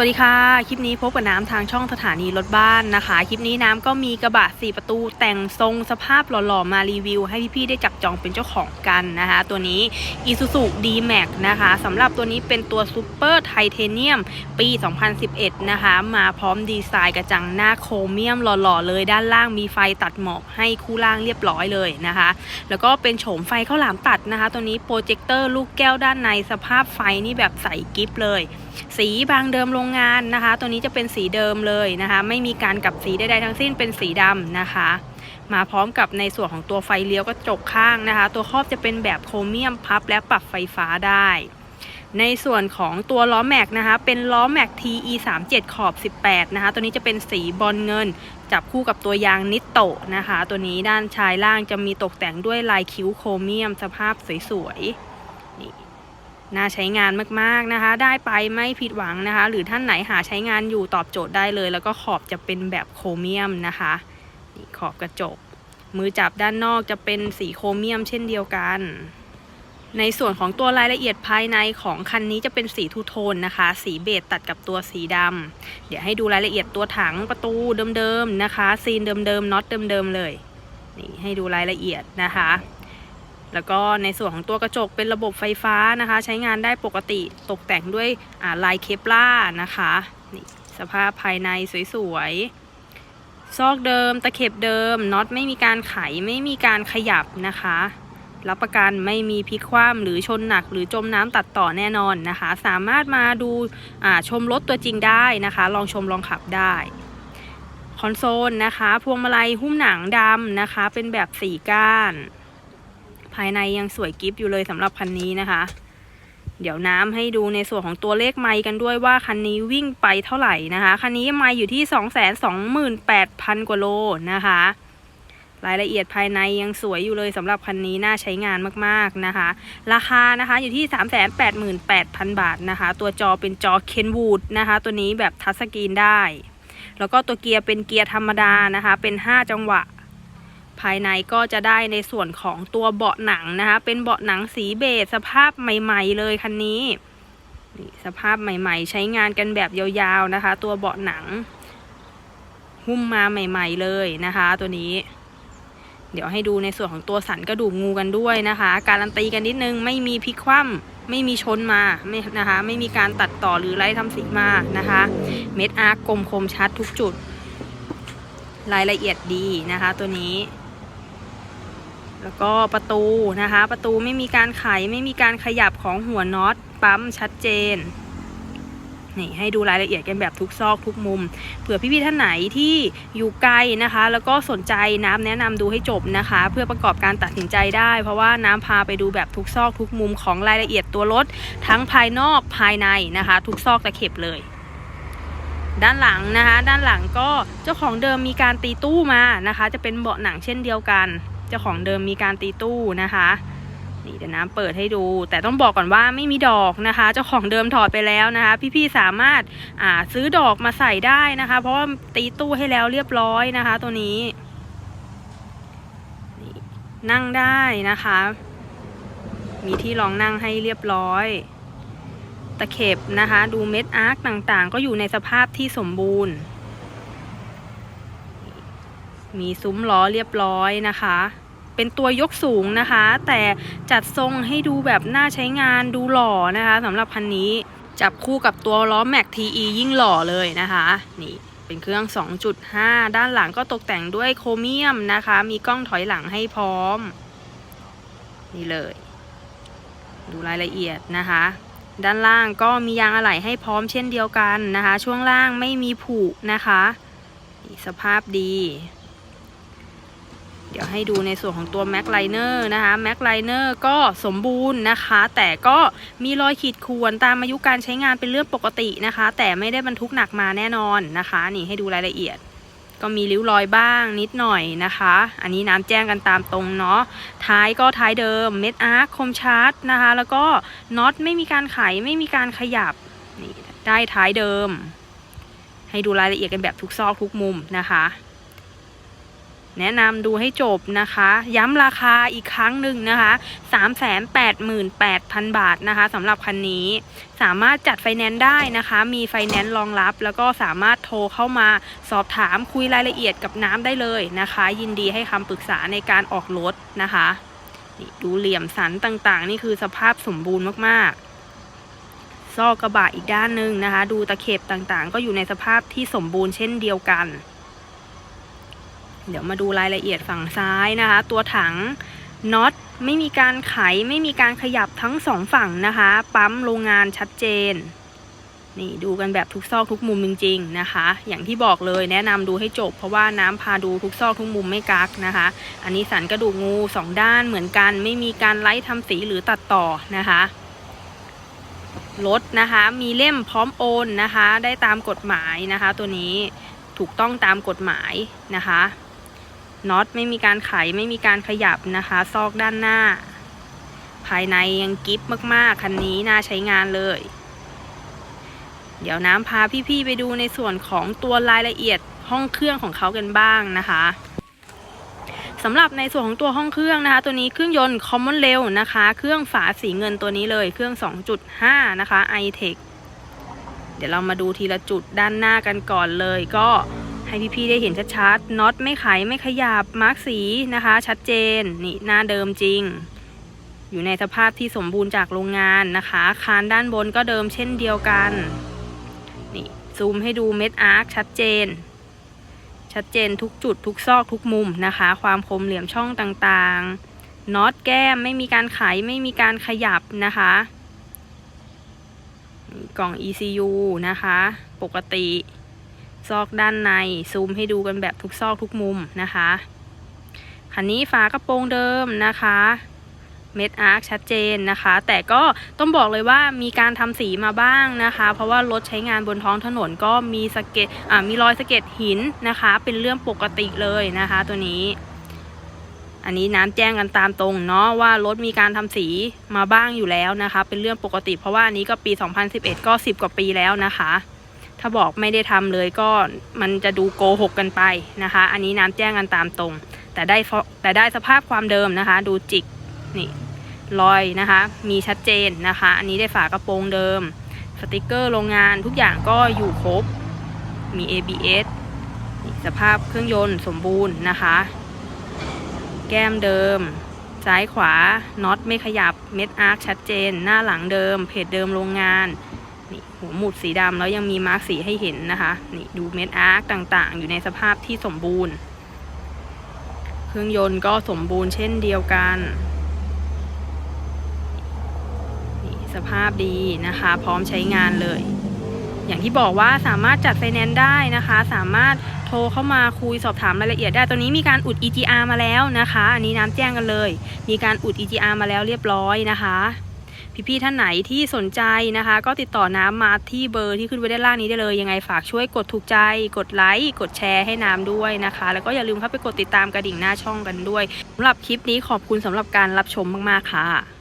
วัสดีค่ะ คลิปนี้พบกับน้ำทางช่องสถานีรถบ้านนะคะ คลิปนี้น้ำก็มีกระบะ4ประตูแต่งทรงสภาพหล่อๆ มารีวิว ให้พี่ๆได้จับจองเป็นเจ้าของกันนะคะ ตัวนี้ Isuzu D-Max นะคะสำหรับตัวนี้เป็นตัวซูเปอร์ไทเทเนียมปี 2011 นะคะ มาพร้อมดีไซน์กระจังหน้าโครเมียมหล่อๆ เลย ด้านล่างมีไฟตัดหมอกให้คู่ล่างเรียบร้อยเลยนะคะ แล้วก็เป็นโฉมไฟข้าวหลามตัดนะคะ ตัวนี้โปรเจคเตอร์ลูกแก้วด้านในสภาพไฟนี่แบบใสกิฟเลย สีบางเดิมโรงงานนะคะ ตัวนี้จะเป็นสีเดิมเลยนะคะ ไม่มีการกลับสีใดๆทั้งสิ้นเป็นสีดำนะคะ มาพร้อมกับในส่วนของตัวไฟเลี้ยวกระจกข้างนะคะ ตัวครอบจะเป็นแบบโครเมียมพับและปรับไฟฟ้าได้ ในส่วนของตัวล้อแม็กนะคะ เป็นล้อแม็ก TE 3 7ขอบ 18 นะคะ ตัวนี้จะเป็นสีบอลเงิน จับคู่กับตัวยางนิโตะนะคะ ตัวนี้ด้านชายล่างจะมีตกแต่งด้วยลายคิ้วโครเมียมสภาพสวยๆนี่ น่าใช้งานมากๆนะคะ ได้ไปไม่ผิดหวังนะคะ หรือท่านไหนหาใช้งานอยู่ตอบโจทย์ได้เลย แล้วก็ขอบจะเป็นแบบโครเมียมนะคะนี่ขอบกระจก มือจับด้านนอกจะเป็นสีโครเมียมเช่นเดียวกัน ในส่วนของตัวรายละเอียดภายในของคันนี้จะเป็นสีทูโทนนะคะ สีเบจตัดกับตัวสีดำเดี๋ยวให้ดูรายละเอียดตัวถังประตูเดิมๆนะคะ ซีนเดิมๆน็อตเดิมๆเลยนี่ให้ดูรายละเอียดนะคะ แล้วก็ในส่วนของตัวกระจกเป็นระบบไฟฟ้านะคะ ใช้งานได้ปกติตกแต่งด้วยลายเคปล่านะคะนี่สภาพภายในสวยๆ ซอกเดิมตะเข็บเดิมน็อตไม่มีการไขไม่มีการขยับนะคะ รับประกันไม่มีพลิกคว่ำหรือชนหนักหรือจมน้ำตัดต่อแน่นอนนะคะ สามารถมาดูชมรถตัวจริงได้นะคะ ลองชมลองขับได้คอนโซลนะคะ พวงมาลัยหุ้มหนังดำนะคะ เป็นแบบสีก้าน ภายในยังสวยกิฟต์อยู่เลยสำหรับคันนี้นะคะ เดี๋ยวน้ำให้ดูในส่วนของตัวเลขไมล์กันด้วยว่าคันนี้วิ่งไปเท่าไหร่นะคะ คันนี้ไมล์อยู่ที่ 228,000 กว่าโลนะคะ รายละเอียดภายในยังสวยอยู่เลยสำหรับคันนี้น่าใช้งานมากๆนะคะ ราคานะคะอยู่ที่ 388,000 บาทนะคะ ตัวจอเป็นจอเคนวูดนะคะ ตัวนี้แบบทัชสกรีนได้ แล้วก็ตัวเกียร์เป็นเกียร์ธรรมดานะคะ เป็น 5 จังหวะ ภายในก็จะได้ในส่วนของตัวเบาะหนังนะคะ เป็นเบาะหนังสีเบจสภาพใหม่ ๆ เลยคันนี้นี่สภาพใหม่ ๆ ใช้งานกันแบบยาวๆนะคะ ตัวเบาะหนัง หุ้มมาใหม่ ๆ เลยนะคะ ตัวนี้ เดี๋ยวให้ดูในส่วนของตัวสันกระดูกงูกันด้วยนะคะ การันตีกันนิดนึงไม่มีพลิกคว่ำไม่มีชนมาไม่นะคะ ไม่มีการตัดต่อหรือไล่ทำสีมานะคะ เม็ดอาร์กกลมคมชัดทุกจุดรายละเอียดดีนะคะตัวนี้ แล้วก็ประตูนะคะ ประตูไม่มีการไขไม่มีการขยับของหัวน็อตปั๊มชัดเจนนี่ให้ดูรายละเอียดกันแบบทุกซอกทุกมุม เผื่อพี่ๆท่านไหนที่อยู่ไกลนะคะ แล้วก็สนใจน้ำแนะนำดูให้จบนะคะ เพื่อประกอบการตัดสินใจได้ เพราะว่าน้ำพาไปดูแบบทุกซอกทุกมุมของรายละเอียดตัวรถ ทั้งภายนอกภายในนะคะ ทุกซอกตะเข็บเลย ด้านหลังนะคะ ด้านหลังก็เจ้าของเดิมมีการตีตู้มานะคะ จะเป็นเบาะหนังเช่นเดียวกัน เจ้าของเดิมมีการตีตู้นะคะนี่เดี๋ยวน้ำเปิดให้ดู แต่ต้องบอกก่อนว่าไม่มีดอกนะคะ เจ้าของเดิมถอดไปแล้วนะคะ พี่ๆสามารถอ่าซื้อดอกมาใส่ได้นะคะ เพราะว่าตีตู้ให้แล้วเรียบร้อยนะคะ ตัวนี้นี่นั่งได้นะคะ มีที่รองนั่งให้เรียบร้อย ตะเข็บนะคะ ดูเม็ดอาร์คต่างๆ ก็อยู่ในสภาพที่สมบูรณ์ มีซุ้มล้อเรียบร้อยนะคะ เป็นตัวยกสูงนะคะ แต่จัดทรงให้ดูแบบน่าใช้งานดูหล่อนะคะสำหรับคันนี้จับคู่กับตัวล้อแม็ก TE ยิ่งหล่อเลยนะคะนี่เป็นเครื่อง 2.5 ด้านหลังก็ตกแต่งด้วยโครเมียมนะคะ มีกล้องถอยหลังให้พร้อม นี่เลย ดูรายละเอียดนะคะ ด้านล่างก็มียางอะไหล่ให้พร้อมเช่นเดียวกันนะคะ ช่วงล่างไม่มีผุนะคะ สภาพดี ดี๋ยวให้ดูในส่วนของตัว Mac Liner นะคะ Mac Liner ก็สมบูรณ์นะคะ แต่ก็มีรอยขีดข่วนตามอายุการใช้งานเป็นเรื่องปกตินะคะ แต่ไม่ได้บรรทุกหนักมาแน่นอนนะคะ นี่ให้ดูรายละเอียด ก็มีริ้วรอยบ้างนิดหน่อยนะคะ อันนี้น้ำแจ้งกันตามตรงเนาะท้ายก็ท้ายเดิมเม็ดอาร์คคมชัดนะคะ แล้วก็น็อตไม่มีการไขไม่มีการขยับนี่ได้ท้ายเดิม ให้ดูรายละเอียดกันแบบทุกซอกทุกมุมนะคะ แนะนำดูให้จบนะคะ ย้ำราคาอีกครั้งหนึ่งนะคะ388,000 บาทนะคะสำหรับคันนี้ สามารถจัดไฟแนนซ์ได้นะคะ มีไฟแนนซ์รองรับ แล้วก็สามารถโทรเข้ามาสอบถามคุยรายละเอียดกับน้ำได้เลยนะคะ ยินดีให้คำปรึกษาในการออกรถนะคะดูเหลี่ยมสันต่างๆ นี่คือสภาพสมบูรณ์มากๆซอกกระบะอีกด้านหนึ่งนะคะ ดูตะเข็บต่างๆ ก็อยู่ในสภาพที่สมบูรณ์เช่นเดียวกัน เดี๋ยวมาดูรายละเอียดฝั่งซ้ายนะคะ ตัวถังน็อตไม่มีการไขไม่มีการขยับทั้งสองฝั่งนะคะ ปั๊มโรงงานชัดเจน นี่ดูกันแบบทุกซอกทุกมุมจริง ๆนะคะ อย่างที่บอกเลยแนะนำดูให้จบ เพราะว่าน้ำพาดูทุกซอกทุกมุมไม่กักนะคะ อันนี้สันกระดูกงูสองด้านเหมือนกัน ไม่มีการไล่ทำสีหรือตัดต่อนะคะรถนะคะมีเล่มพร้อมโอนนะคะ ได้ตามกฎหมายนะคะ ตัวนี้ถูกต้องตามกฎหมายนะคะ น็อตไม่มีการไขไม่มีการขยับนะคะ ซอกด้านหน้า ภายในยังกิฟมากๆ คันนี้น่าใช้งานเลย เดี๋ยวน้ำพาพี่ๆไปดูในส่วนของตัวรายละเอียดห้องเครื่องของเขากันบ้างนะคะสำหรับในส่วนของตัวห้องเครื่องนะคะ ตัวนี้เครื่องยนต์ Common Rail นะคะ เครื่องฝาสีเงินตัวนี้เลย เครื่อง 2.5 นะคะ iTech เดี๋ยวเรามาดูทีละจุดด้านหน้ากันก่อนเลยก็ ให้พี่ๆได้เห็นชัดๆน็อตไม่ไขไม่ขยับมาร์กสีนะคะ ชัดเจนนี่หน้าเดิมจริง อยู่ในสภาพที่สมบูรณ์จากโรงงานนะคะ คานด้านบนก็เดิมเช่นเดียวกันนี่ซูมให้ดูเม็ดอาร์คชัดเจน ชัดเจนทุกจุดทุกซอกทุกมุมนะคะ ความคมเหลี่ยมช่องต่างๆน็อตแก้มไม่มีการไขไม่มีการขยับนะคะกล่อง ECU นะคะ ปกติ ซอกด้านในซูมให้ดูกันแบบทุกซอกทุกมุมนะคะคันนี้ฝากระโปรงเดิมนะคะเม็ดอาร์คชัดเจนนะคะ แต่ก็ต้องบอกเลยว่ามีการทำสีมาบ้างนะคะ เพราะว่ารถใช้งานบนท้องถนนก็มีสะเก็ดอ่ามีรอยสะเก็ดหินนะคะ เป็นเรื่องปกติเลยนะคะ ตัวนี้ อันนี้น้ำแจ้งกันตามตรงเนาะว่ารถมีการทำสีมาบ้างอยู่แล้วนะคะ เป็นเรื่องปกติ เพราะว่าอันนี้ก็ปี 2011 ก็ 10 กว่าปีแล้วนะคะ ถ้าบอกไม่ได้ทำเลยก็มันจะดูโกหกกันไปนะคะ อันนี้น้ำแจ้งกันตามตรง แต่ได้แต่ได้สภาพความเดิมนะคะ ดูจิกนี่รอยนะคะ มีชัดเจนนะคะ อันนี้ได้ฝากระโปรงเดิม สติกเกอร์โรงงานทุกอย่างก็อยู่ครบ มี ABS สภาพเครื่องยนต์สมบูรณ์นะคะ แก้มเดิม ซ้ายขวา น็อตไม่ขยับ เม็ดอาร์คชัดเจน หน้าหลังเดิม เพจเดิมโรงงาน หัวหมุดสีดำแล้วยังมีมาร์กสีให้เห็นนะคะ นี่ดูเม็ดอาร์คต่างๆ อยู่ในสภาพที่สมบูรณ์ เครื่องยนต์ก็สมบูรณ์เช่นเดียวกันนี่สภาพดีนะคะ พร้อมใช้งานเลย อย่างที่บอกว่าสามารถจัดไฟแนนซ์ได้นะคะ สามารถโทรเข้ามาคุยสอบถามรายละเอียดได้ตอนนี้มีการอุด EGR มาแล้วนะคะ อันนี้น้ำแจ้งกันเลย มีการอุด EGR มาแล้วเรียบร้อยนะคะ พี่ๆท่านไหนที่สนใจนะคะ ก็ติดต่อน้ำมาที่เบอร์ที่ขึ้นไว้ด้านล่างนี้ได้เลย ยังไงฝากช่วยกดถูกใจ กดไลค์กดแชร์ให้น้ำด้วยนะคะ แล้วก็อย่าลืมเข้าไปกดติดตามกระดิ่งหน้าช่องกันด้วยสำหรับคลิปนี้ขอบคุณสำหรับการรับชมมากๆค่ะ